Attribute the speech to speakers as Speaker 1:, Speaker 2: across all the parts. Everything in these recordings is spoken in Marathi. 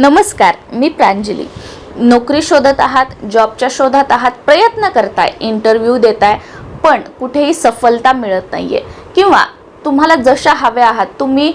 Speaker 1: नमस्कार मी प्रांजली. नोकरी शोधत आहात जॉबच्या शोधात आहात प्रयत्न करताय इंटरव्ह्यू देताय पण कुठेही सफलता मिळत नाही आहे किंवा तुम्हाला जशा हव्या आहात तुम्ही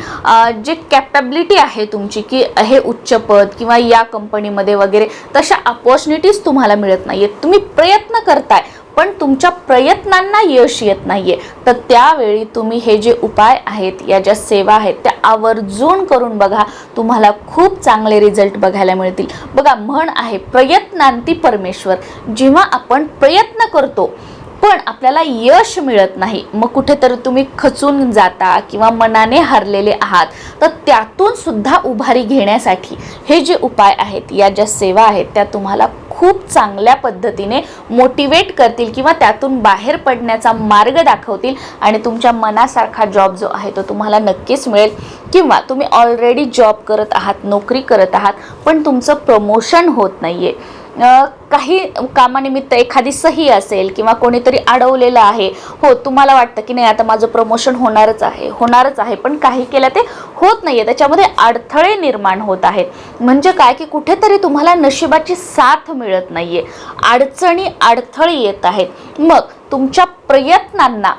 Speaker 1: जे कॅपॅबिलिटी आहे तुमची की हे उच्च पद किंवा या कंपनीमध्ये वगैरे तशा अपॉर्च्युनिटीज तुम्हाला मिळत नाही आहेत तुम्ही प्रयत्न करताय पण तुमच्या प्रयत्नांना यश येत नाहीये. तर त्यावेळी तुम्ही हे जे उपाय आहेत या ज्या सेवा आहेत त्या आवर्जून करून बघा. तुम्हाला खूप चांगले रिझल्ट बघायला मिळतील. बघा म्हण आहे प्रयत्नांती परमेश्वर. जेव्हा आपण प्रयत्न करतो पण आपल्याला यश मिळत नाही मग कुठेतरी तुम्ही खचून जाता किंवा मनाने हरलेले आहात. तर त्यातून सुद्धा उभारी घेण्यासाठी हे जे उपाय आहेत या ज्या सेवा आहेत त्या तुम्हाला खूप चांगल्या पद्धतीने मोटिवेट करतील किंवा त्यातून बाहेर पडण्याचा मार्ग दाखवतील आणि तुमच्या मनासारखा जॉब जो आहे तो तुम्हाला नक्कीच मिळेल. किंवा तुम्ही ऑलरेडी जॉब करत आहात नोकरी करत आहात पण तुमचं प्रमोशन होत नाहीये. आहे काही कामानिमित्त एखादी सही असेल किंवा कोणीतरी अडवलेलं आहे हो तुम्हाला वाटतं की नाही आता माझं प्रमोशन होणारच आहे होणारच आहे पण काही केलं ते होत नाही आहे त्याच्यामध्ये अडथळे निर्माण होत आहेत. म्हणजे काय की कुठेतरी तुम्हाला नशिबाची साथ मिळत नाही आहे अडचणी अडथळे येत आहेत. मग तुमच्या प्रयत्नांना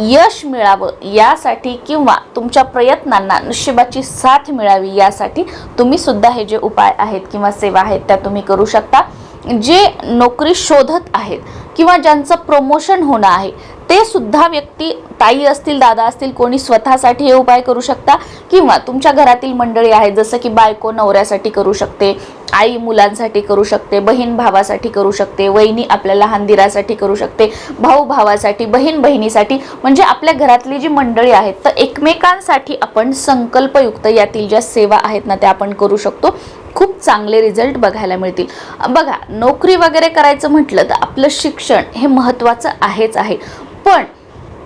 Speaker 1: यश मिळावं यासाठी किंवा तुमच्या प्रयत्नांना नशिबाची साथ मिळावी यासाठी तुम्ही सुद्धा हे जे उपाय आहेत किंवा सेवा आहेत त्या तुम्ही करू शकता. जे नोकरी शोधत आहेत किंवा ज्यांचं प्रमोशन होणं आहे ते सुद्धा व्यक्ती ताई असतील दादा असतील कोणी स्वतःसाठी हे उपाय करू शकता किंवा तुमच्या घरातील मंडळी आहेत जसं की बायको नवऱ्यासाठी करू शकते आई मुलांसाठी करू शकते बहीण भावासाठी करू शकते वहिनी आपल्या लहान दिरासाठी करू शकते भाऊ भावासाठी बहीण बहिणीसाठी म्हणजे आपल्या घरातली जी मंडळी आहेत तर एकमेकांसाठी आपण संकल्पयुक्त यातील ज्या सेवा आहेत ना त्या आपण करू शकतो. खूप चांगले रिझल्ट बघायला मिळतील. बघा नोकरी वगैरे करायचं म्हटलं तर आपलं शिक्षण हे महत्त्वाचं आहेच आहे. पण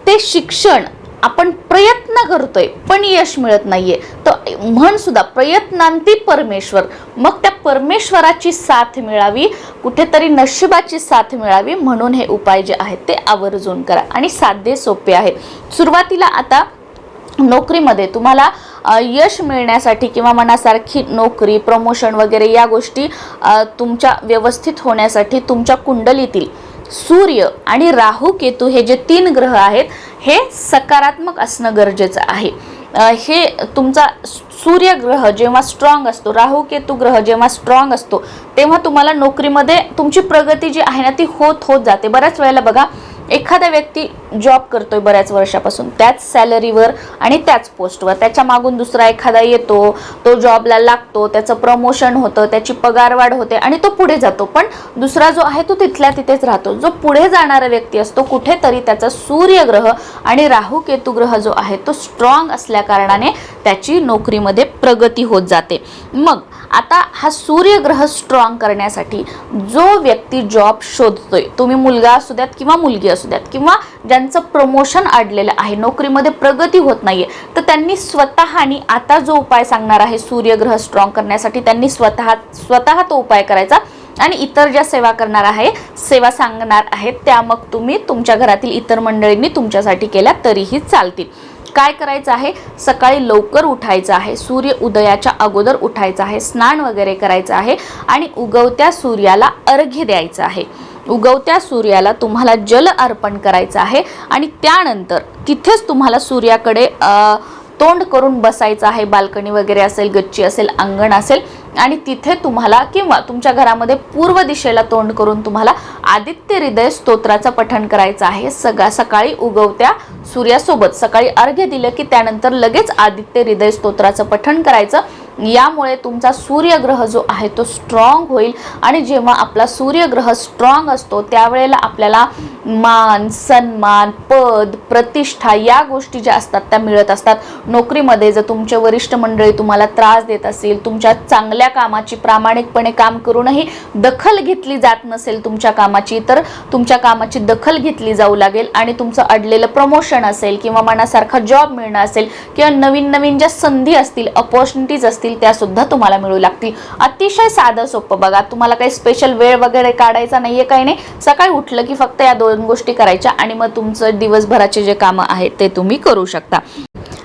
Speaker 1: ते शिक्षण आपण प्रयत्न करतोय पण यश मिळत नाहीये. तर म्हण सुद्धा प्रयत्नांती परमेश्वर. मग त्या परमेश्वराची साथ मिळावी कुठेतरी नशिबाची साथ मिळावी म्हणून हे उपाय जे आहेत ते आवर्जून करा. आणि साधे सोपे आहे. सुरुवातीला आता नोकरीमध्ये तुम्हाला यश मिळण्यासाठी किंवा मनासारखी नोकरी प्रमोशन वगैरे या गोष्टी तुमच्या व्यवस्थित होण्यासाठी तुमच्या कुंडलीतील सूर्य आणि राहू केतू हे जे तीन ग्रह आहेत हे सकारात्मक असणं गरजेचं आहे. हे तुमचा सूर्यग्रह जेव्हा स्ट्रॉंग असतो राहू केतू ग्रह जेव्हा स्ट्रॉंग असतो तेव्हा तुम्हाला नोकरीमध्ये तुमची प्रगती जी आहे ना ती होत होत जाते. बऱ्याच वेळेला बघा एखादा व्यक्ती जॉब करतोय बऱ्याच वर्षापासून त्याच सॅलरीवर आणि त्याच पोस्टवर त्याच्या मागून दुसरा एखादा येतो तो जॉबला लागतो त्याचं प्रमोशन होतं त्याची पगारवाढ होते आणि तो पुढे जातो. पण दुसरा जो आहे तो तिथल्या तिथेच राहतो. जो पुढे जाणारा व्यक्ती असतो कुठेतरी त्याचा सूर्यग्रह आणि राहू केतुग्रह जो आहे तो स्ट्रॉंग असल्या कारणाने त्याची नोकरीमध्ये प्रगती होत जाते. मग आता हा सूर्यग्रह स्ट्रॉंग करण्यासाठी जो व्यक्ती जॉब शोधतोय तुम्ही मुलगा असू द्यात किंवा मुलगी असू द्यात किंवा ज्यांचं प्रमोशन अडलेलं आहे नोकरीमध्ये प्रगती होत नाहीये तर त्यांनी स्वतः आणि आता जो उपाय सांगणार आहे सूर्यग्रह स्ट्रॉंग करण्यासाठी त्यांनी स्वतः स्वतः तो उपाय करायचा आणि इतर ज्या सेवा करणार आहे सेवा सांगणार आहेत त्या मग तुम्ही तुमच्या घरातील इतर मंडळींनी तुमच्यासाठी केल्या तरीही चालतील. काय करायचं आहे? सकाळी लवकर उठायचं आहे. सूर्य उदयाच्या अगोदर उठायचं आहे. स्नान वगैरे करायचं आहे आणि उगवत्या सूर्याला अर्घ्य द्यायचं आहे. उगवत्या सूर्याला तुम्हाला जल अर्पण करायचं आहे आणि त्यानंतर तिथेच तुम्हाला सूर्याकडे तोंड करून बसायचं आहे. बाल्कनी वगैरे असेल गच्ची असेल अंगण असेल आणि तिथे तुम्हाला किंवा तुमच्या घरामध्ये पूर्व दिशेला तोंड करून तुम्हाला आदित्य हृदय स्तोत्राचं पठण करायचं आहे. सगळा सकाळी उगवत्या सूर्यासोबत सकाळी अर्घ्य दिलं की त्यानंतर लगेच आदित्य हृदय स्तोत्राचं पठण करायचं. यामुळे तुमचा सूर्यग्रह जो आहे तो स्ट्रॉंग होईल. आणि जेव्हा आपला सूर्यग्रह स्ट्रॉंग असतो त्यावेळेला आपल्याला मान सन्मान पद प्रतिष्ठा या गोष्टी ज्या असतात त्या मिळत असतात. नोकरीमध्ये जर तुमचे वरिष्ठ मंडळी तुम्हाला त्रास देत असेल तुमच्या चांगल्या कामाची प्रामाणिकपणे काम करूनही दखल घेतली जात नसेल तुमच्या कामाची तर तुमच्या कामाची दखल घेतली जाऊ लागेल आणि तुमचं अडलेलं प्रमोशन असेल किंवा मनासारखा जॉब मिळणं असेल किंवा नवीन नवीन ज्या संधी असतील अपॉर्च्युनिटीज असतील त्या सुद्धा तुम्हाला मिळू लागतील. अतिशय साधं सोपं. बघा तुम्हाला काही स्पेशल वेळ वगैरे काढायचा नाहीये काही नाही. सकाळी उठलं की फक्त या दोन गोष्टी करायच्या आणि मग तुमचं दिवसभराचे जे कामं आहेत ते तुम्ही करू शकता.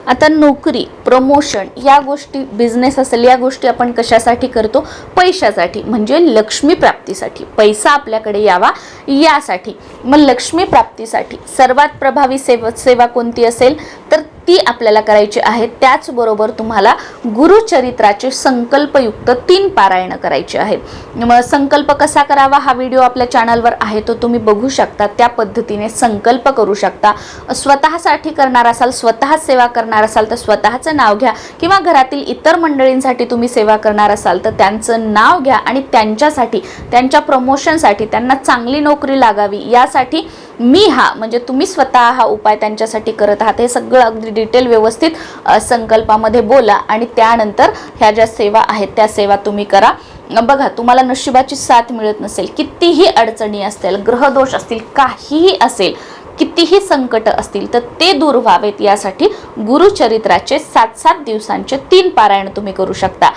Speaker 1: आता नोकरी प्रमोशन या गोष्टी बिझनेस असेल या गोष्टी आपण कशासाठी करतो? पैशासाठी म्हणजे लक्ष्मी प्राप्तीसाठी. पैसा आपल्याकडे यावा यासाठी. मग लक्ष्मी प्राप्तीसाठी सर्वात प्रभावी सेवा सेवा कोणती असेल? तर ती आपल्याला करायची आहे त्याचबरोबर तुम्हाला गुरुचरित्राचे संकल्पयुक्त तीन पारायणं करायची आहेत मग संकल्प कसा करावा हा व्हिडिओ आपल्या चॅनलवर आहे तो तुम्ही बघू शकता. त्या पद्धतीने संकल्प करू शकता. स्वतःसाठी करणार असाल स्वतः सेवा करणार असाल तर स्वतःचं नाव घ्या. किंवा घरातील इतर मंडळींसाठी तुम्ही सेवा करणार असाल तर त्यांचं नाव घ्या आणि त्यांच्यासाठी त्यांच्या प्रमोशनसाठी त्यांना चांगली नोकरी लागावी यासाठी मी हा म्हणजे तुम्ही स्वतः हा उपाय त्यांच्यासाठी करत आहात हे सगळं अगदी डिटेल व्यवस्थित संकल्पामध्ये बोला आणि त्यानंतर ह्या ज्या सेवा आहेत त्या सेवा तुम्ही करा. बघा तुम्हाला नशिबाची साथ मिळत नसेल कितीही अडचणी असतील ग्रहदोष असतील काहीही असेल कितीही संकट असतील तर ते दूर व्हावेत यासाठी गुरुचरित्राचे सात सात दिवसांचे तीन पारायण तुम्ही करू शकता.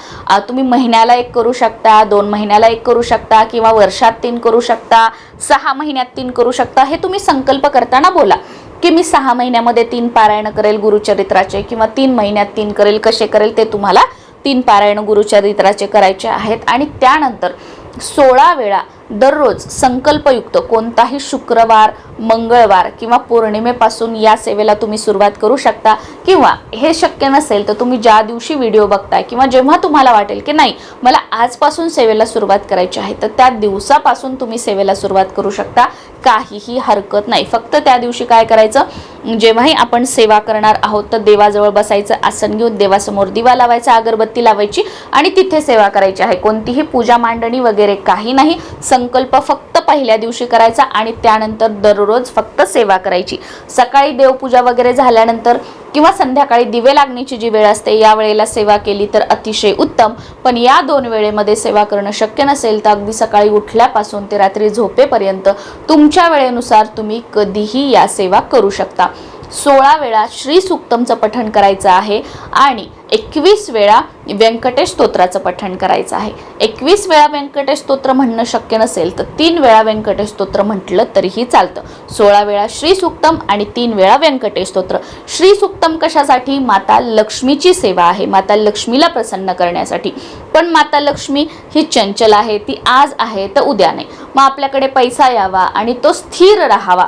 Speaker 1: तुम्ही महिन्याला एक करू शकता दोन महिन्याला एक करू शकता किंवा वर्षात तीन करू शकता सहा महिन्यात तीन करू शकता हे तुम्ही संकल्प करताना बोला की मी सहा महिन्यामध्ये तीन पारायण करेल गुरुचरित्राचे किंवा तीन महिन्यात तीन करेल कसे करेल ते तुम्हाला तीन पारायण गुरुचरित्राचे करायचे आहेत. आणि त्यानंतर सोळा वेळा दररोज संकल्पयुक्त कोणताही शुक्रवार मंगळवार किंवा पौर्णिमेपासून या सेवेला तुम्ही सुरुवात करू शकता. किंवा हे शक्य नसेल तर तुम्ही ज्या दिवशी व्हिडिओ बघताय किंवा जेव्हा तुम्हाला वाटेल की नाही मला आजपासून सेवेला सुरुवात करायची आहे तर त्या दिवसापासून तुम्ही सेवेला सुरुवात करू शकता. काहीही हरकत नाही. फक्त त्या दिवशी काय करायचं? जेव्हाही आपण सेवा करणार आहोत तर देवाजवळ बसायचं आसन घेऊन देवासमोर दिवा लावायचा अगरबत्ती लावायची आणि तिथे सेवा करायची आहे. कोणतीही पूजा मांडणी वगैरे काही नाही. संकल्प फक्त पहिल्या दिवशी करायचा आणि त्यानंतर दररोज फक्त सेवा करायची. सकाळी देवपूजा वगैरे झाल्यानंतर किंवा संध्याकाळी दिवे लागण्याची जी वेळ असते या वेळेला सेवा केली तर अतिशय उत्तम. पण या दोन वेळेमध्ये सेवा करणं शक्य नसेल तर अगदी सकाळी उठल्यापासून ते रात्री झोपेपर्यंत तुमच्या वेळेनुसार तुम्ही कधीही या सेवा करू शकता. सोळा वेळा श्री सुक्तमचं पठण करायचं आहे आणि एकवीस वेळा व्यंकटेश स्तोत्राचं पठण करायचं आहे. एकवीस वेळा व्यंकटेश स्तोत्र म्हणणं शक्य नसेल तर तीन वेळा व्यंकटेश स्तोत्र म्हटलं तरीही चालतं. सोळा वेळा श्री सुक्तम आणि तीन वेळा व्यंकटेश स्तोत्र. श्री सुक्तम कशासाठी? माता लक्ष्मीची सेवा आहे. माता लक्ष्मीला प्रसन्न करण्यासाठी. पण माता लक्ष्मी ही चंचल आहे ती आज आहे तर उद्या नाही. मग आपल्याकडे पैसा यावा आणि तो स्थिर राहावा.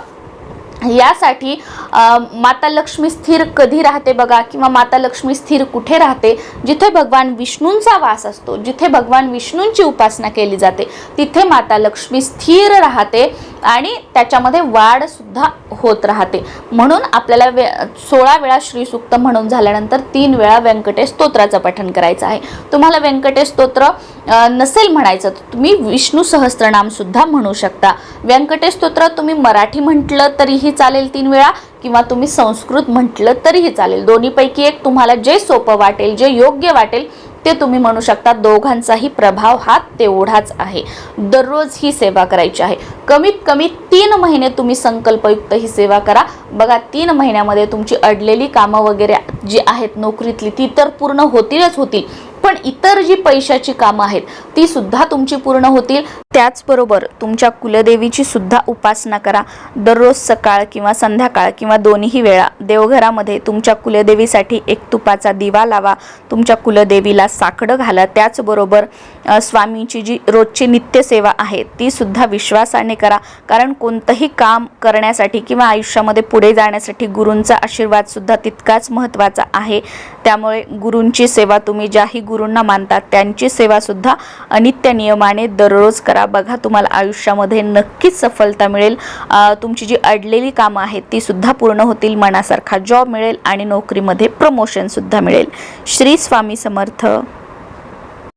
Speaker 1: यासाठी माता लक्ष्मी स्थिर कधी राहते बघा किंवा माता लक्ष्मी स्थिर कुठे राहते जिथे भगवान विष्णूंचा वास असतो जिथे भगवान विष्णूंची उपासना केली जाते तिथे माता लक्ष्मी स्थिर राहते. आणि त्याच्यामध्ये वाढसुद्धा होत राहते. म्हणून आपल्याला वे सोळा वेळा श्रीसुक्त म्हणून झाल्यानंतर तीन वेळा व्यंकटेश स्तोत्राचं पठण करायचं आहे. तुम्हाला व्यंकटेश स्तोत्र नसेल म्हणायचं तर तुम्ही विष्णू सहस्रनामसुद्धा म्हणू शकता. व्यंकटेश स्तोत्र तुम्ही मराठी म्हटलं तरीही चालेल तीन वेळा किंवा तुम्ही संस्कृत म्हटलं तरीही चालेल. दोन्हीपैकी एक तुम्हाला जे सोपं वाटेल जे योग्य वाटेल ते तुम्ही म्हणू शकता दोघांचाही प्रभाव हा तेवढाच आहे. दररोज ही सेवा करायची आहे. कमीत कमी तीन महिने तुम्ही संकल्पयुक्त ही सेवा करा. बघा तीन महिन्यामध्ये तुमची अडलेली कामं वगैरे जी आहेत नोकरीतली ती तर पूर्ण होतीलच होतील. पण इतर जी पैशाची कामं आहेत ती सुद्धा तुमची पूर्ण होतील. त्याचबरोबर तुमच्या कुलदेवीची सुद्धा उपासना करा. दररोज सकाळ किंवा संध्याकाळ किंवा दोन्ही वेळा देवघरामध्ये तुमच्या कुलदेवीसाठी एक तुपाचा दिवा लावा. तुमच्या कुलदेवीला साकडं घाला. त्याचबरोबर स्वामीची स्वामींची जी रोजची नित्यसेवा आहे ती सुद्धा विश्वासाने करा. कारण कोणतंही काम करण्यासाठी किंवा आयुष्यामध्ये पुढे जाण्यासाठी गुरूंचा आशीर्वाद सुद्धा तितकाच महत्त्वाचा आहे. त्यामुळे गुरूंची सेवा तुम्ही ज्याही गुरूंना मानतात त्यांची सेवासुद्धा अनित्य नियमाने दररोज करा. बघा तुम्हाला आयुष्यामध्ये नक्कीच सफलता मिळेल. तुमची जी अडलेली कामं आहेत ती सुद्धा पूर्ण होतील मनासारखा जॉब मिळेल आणि नोकरीमध्ये प्रमोशनसुद्धा मिळेल. श्री स्वामी समर्थ.